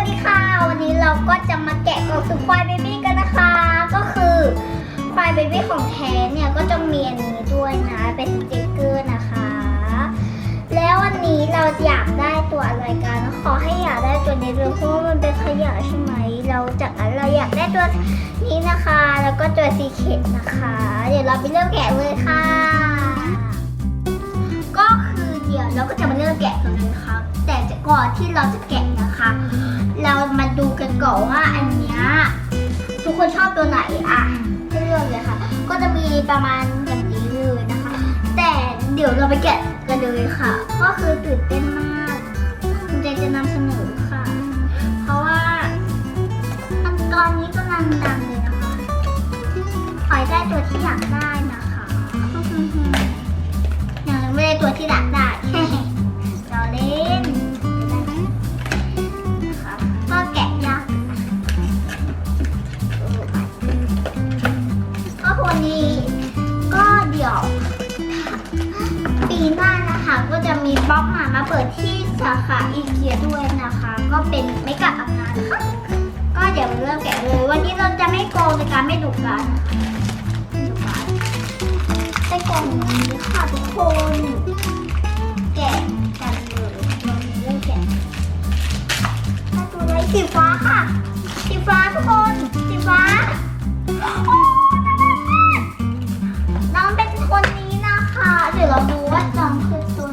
วัสดีค่ะ วันนี้เราก็จะมาแกะกล่องสุ่มควายเบบี้กันนะคะ ก็คือควายเบบี้ของแท้เนี่ยก็จะมีอันนี้ด้วยนะเป็นสติ๊กเกอร์นะคะ แล้ววันนี้เราอยากได้ตัวอะไรกันขอให้อยากได้ตัวนี้เลยเพราะว่ามันเป็นขยะใช่ไหมเราจากนั้นเราอยากได้ตัวนี้นะคะ แล้วก็ตัวซีเคทนะคะ เดี๋ยวเราไปเริ่มแกะเลยค่ะ ก็คือเดี๋ยวเราก็จะมาเริ่มแกะกันเลยค่ะแต่ก่อนที่เราจะแกะนะคะ เรามาดูกันก่อนว่าอันเนี้ยทุกคนชอบตัวไหนอะให้เลือกเลยค่ะ ก็จะมีประมาณอย่างนี้เลยนะคะ แต่เดี๋ยวเราไปแกะกันเลยค่ะ ก็คือตื่นเต้นมากคุณเจจะนำเสนอค่ะ เพราะว่าอันตอนนี้กำลังดังเลยนะคะขอให้ได้ตัวที่อยากได้ มีบล็อกหมามาเปิดที่สาขาอีเกียด้วยนะคะ ก็เป็นไม่กับอาบน้ำนะคะก็เดี๋ยวเริ่มแกะเลย วันนี้เราจะไม่โกงในการไม่ดุกันไม่ดุกันใส่กล่องนี้ค่ะทุกคน แกะกันเลยเราเริ่มแกะถ้าตัวไรสีฟ้าค่ะสีฟ้าทุกคนสีฟ้าน้องเป็นคนนี้นะคะ เดี๋ยวเราดูว่าน้องคือตัว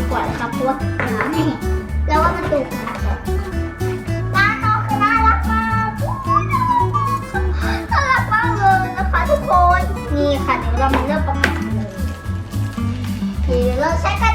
ีกว่าครับเพราะว่าแล้วว่ามันดุน้านน้อคือน่ารักมากน่ารักมากเลยนะคะทุกคน นี่ค่ะเดี๋ยวเรามาเริ่มประมาณเลยเดี๋เราใช้กัน